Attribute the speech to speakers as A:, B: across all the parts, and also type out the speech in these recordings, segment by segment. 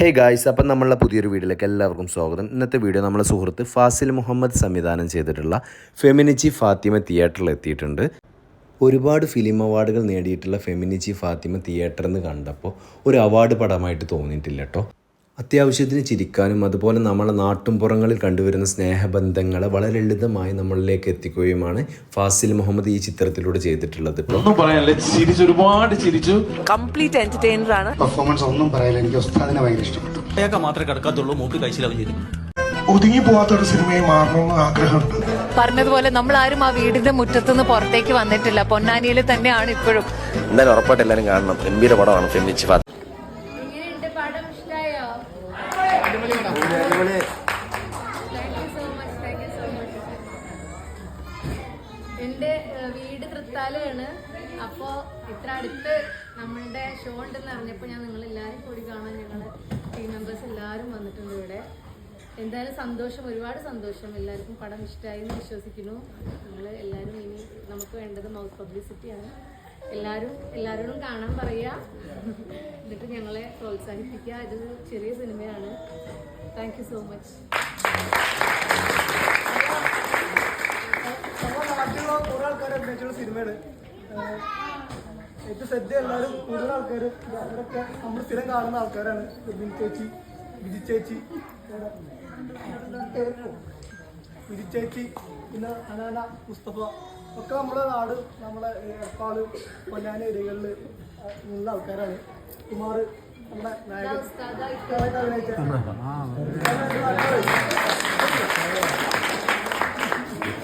A: Hey guys അപ്പം നമ്മളുടെ പുതിയൊരു വീഡിയോയിലേക്ക് എല്ലാവർക്കും സ്വാഗതം. ഇന്നത്തെ വീഡിയോ നമ്മളെ സുഹൃത്ത് ഫാസിൽ മുഹമ്മദ് സംവിധാനം ചെയ്തിട്ടുള്ള ഫെമിനിച്ചി ഫാത്തിമ തിയേറ്ററിൽ എത്തിയിട്ടുണ്ട്. ഒരുപാട് ഫിലിം അവാർഡുകൾ നേടിയിട്ടുള്ള ഫെമിനിച്ചി ഫാത്തിമ തിയേറ്റർ നിന്ന് കണ്ടപ്പോൾ ഒരു അവാർഡ് പടമായിട്ട് തോന്നിയിട്ടില്ല കേട്ടോ. അത്യാവശ്യത്തിന് ചിരിക്കാനും അതുപോലെ നമ്മളെ നാട്ടുംപുറങ്ങളിൽ കണ്ടുവരുന്ന സ്നേഹബന്ധങ്ങളെ വളരെ ലളിതമായി നമ്മളിലേക്ക് എത്തിക്കുകയുമാണ് ഫാസിൽ മുഹമ്മദ് ഈ ചിത്രത്തിലൂടെ ചെയ്തിട്ടുള്ളത്.
B: ഒന്നും പറയാനില്ല. ചിരിച്ചു ഒരുപാട് ചിരിച്ചു.
C: കംപ്ലീറ്റ് എന്റർടൈനർ ആണ്.
D: പെർഫോമൻസ് ഒന്നും പറയാനില്ല എനിക്ക് ഉസ്താദിനെ ഭയങ്കര ഇഷ്ടപ്പെട്ടു
E: മാത്രമേ കിടക്കാത്തുള്ളൂ. മൂക്ക് കഴിച്ചിലാവും ചെയ്തു
D: ഒതുങ്ങി പോവാത്ത ഒരു സിനിമയെ മാറണമെന്ന് ആഗ്രഹമുണ്ട്.
C: പറഞ്ഞതുപോലെ നമ്മൾ ആരും ആ വീടിന്റെ മുറ്റത്തുനിന്ന് പുറത്തേക്ക് വന്നിട്ടില്ല. പൊന്നാനിയിൽ തന്നെയാണ് ഇപ്പോഴും.
F: എന്തായാലും ഉറപ്പായിട്ട് എല്ലാവരും കാണണം. ഗംഭീര പടമാണ് ഫെമിനിച്ച് ഫാത്ത്
G: എങ്ങനെയുണ്ട് പടം ഇഷ്ടായോ thank you so much thank you so much ഏഹ്, വീട് തൃത്താലയാണ്. അപ്പോൾ ഇത്ര അടുത്ത് നമ്മളുടെ ഷോ ഉണ്ടെന്ന് അറിഞ്ഞപ്പോൾ ഞാൻ നിങ്ങൾ എല്ലാരും കൂടി കാണാൻ ഞങ്ങൾ ടീം മെമ്പേഴ്സ് എല്ലാരും വന്നിട്ടുണ്ട് ഇവിടെ. എന്തായാലും സന്തോഷം ഒരുപാട് സന്തോഷം. എല്ലാവർക്കും പടം ഇഷ്ടമായി എന്ന് വിശ്വസിക്കുന്നു. നിങ്ങൾ എല്ലാവരും ഇനി നമുക്ക് വേണ്ടത് മൗത്ത് പബ്ലിസിറ്റിയാണ് എല്ലാവരും എല്ലാവരോടും കാണാൻ പറയുക. എന്നിട്ട് ഞങ്ങളെ പ്രോത്സാഹിപ്പിക്കുക. ഇതൊരു ചെറിയ സിനിമയാണ്. താങ്ക് സോ മച്ച്
H: ആൾക്കാർ സിനിമയാണ്. ഏറ്റവും ശ്രദ്ധ എല്ലാവരും കൂടുതൽ ആൾക്കാർ അവരൊക്കെ നമ്മൾ സ്ഥിരം കാണുന്ന ആൾക്കാരാണ്. ബിൻ ചേച്ചി ബിജി ചേച്ചി ബിജി ചേച്ചി പിന്നെ അനാന മുസ്തഫ ഒക്കെ നമ്മുടെ നാട് നമ്മുടെ എപ്പാൾ പൊന്നാന ഏരിയകളിൽ ഉള്ള ആൾക്കാരാണ്. കുമാർ നമ്മുടെ നായകൻ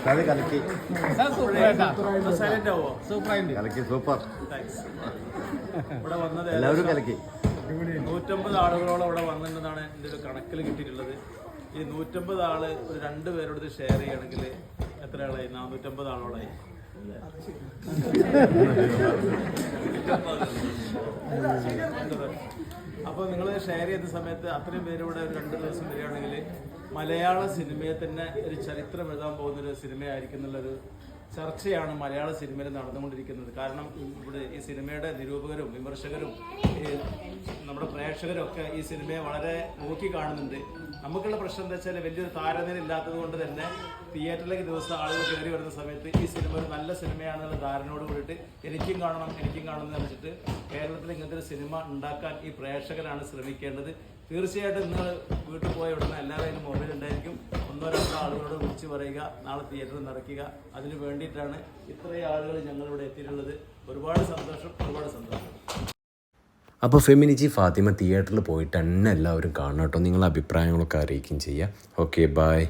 H: ഇതൊക്കെ കലക്കി.
I: കലക്കി സൂപ്പർ. എല്ലാവരും കലക്കി. നൂറ്റമ്പത് ആളുകളോളം ഇവിടെ വന്നിട്ടുണ്ടെന്നാണ് എന്റെ ഒരു കണക്കിൽ കിട്ടിയിട്ടുള്ളത്. ഈ നൂറ്റമ്പത് ആൾ ഒരു രണ്ട് പേരോട് ഷെയർ ചെയ്യണമെങ്കിൽ എത്ര ആളായി? നാനൂറ്റമ്പത് ആളോളായി. അപ്പോൾ നിങ്ങൾ ഷെയർ ചെയ്ത സമയത്ത് അത്രയും പേരൂടെ രണ്ടു രണ്ട് ദിവസം വരികയാണെങ്കിൽ മലയാള സിനിമയെ തന്നെ ഒരു ചരിത്രം എഴുതാൻ പോകുന്ന ഒരു സിനിമയായിരിക്കും എന്നുള്ളൊരു ചർച്ചയാണ് മലയാള സിനിമയിൽ നടന്നുകൊണ്ടിരിക്കുന്നത്. കാരണം ഇവിടെ ഈ സിനിമയുടെ നിരൂപകരും വിമർശകരും നമ്മുടെ പ്രേക്ഷകരൊക്കെ ഈ സിനിമയെ വളരെ നോക്കി കാണുന്നുണ്ട്. നമുക്കുള്ള പ്രശ്നം എന്താ വെച്ചാൽ വലിയൊരു താരനില ഇല്ലാത്തത് കൊണ്ട് തന്നെ തിയേറ്ററിലേക്ക് ദിവസം ആളുകൾ കയറി വരുന്ന സമയത്ത് ഈ സിനിമ ഒരു നല്ല സിനിമയാണെന്നുള്ള ധാരണയോട് കൂടിയിട്ട് എനിക്കും കാണണം എനിക്കും കാണണം എന്ന് വെച്ചിട്ട് കേരളത്തിൽ ഇങ്ങനത്തെ ഒരു സിനിമ ഉണ്ടാക്കാൻ ഈ പ്രേക്ഷകരാണ് ശ്രമിക്കേണ്ടത്. തീർച്ചയായിട്ടും നിങ്ങൾ വീട്ടിൽ പോയ ഉടനെ എല്ലാവരും മൊബൈൽ രണ്ടോ ആളുകളോട് വിളിച്ചു പറയുക നാളെ തിയേറ്ററിൽ നിറയ്ക്കുക അതിന് വേണ്ടിയിട്ടാണ് ഇത്രയും ആളുകൾ ഞങ്ങളിവിടെ എത്തിയിട്ടുള്ളത്. ഒരുപാട് സന്തോഷം ഒരുപാട് സന്തോഷം.
A: അപ്പോൾ ഫെമിനിജി ഫാത്തിമ തിയേറ്ററിൽ പോയിട്ട് തന്നെ എല്ലാവരും കാണണം കേട്ടോ. നിങ്ങളുടെ അഭിപ്രായങ്ങളൊക്കെ അറിയിക്കുകയും ചെയ്യുക ഓക്കെ ബായ്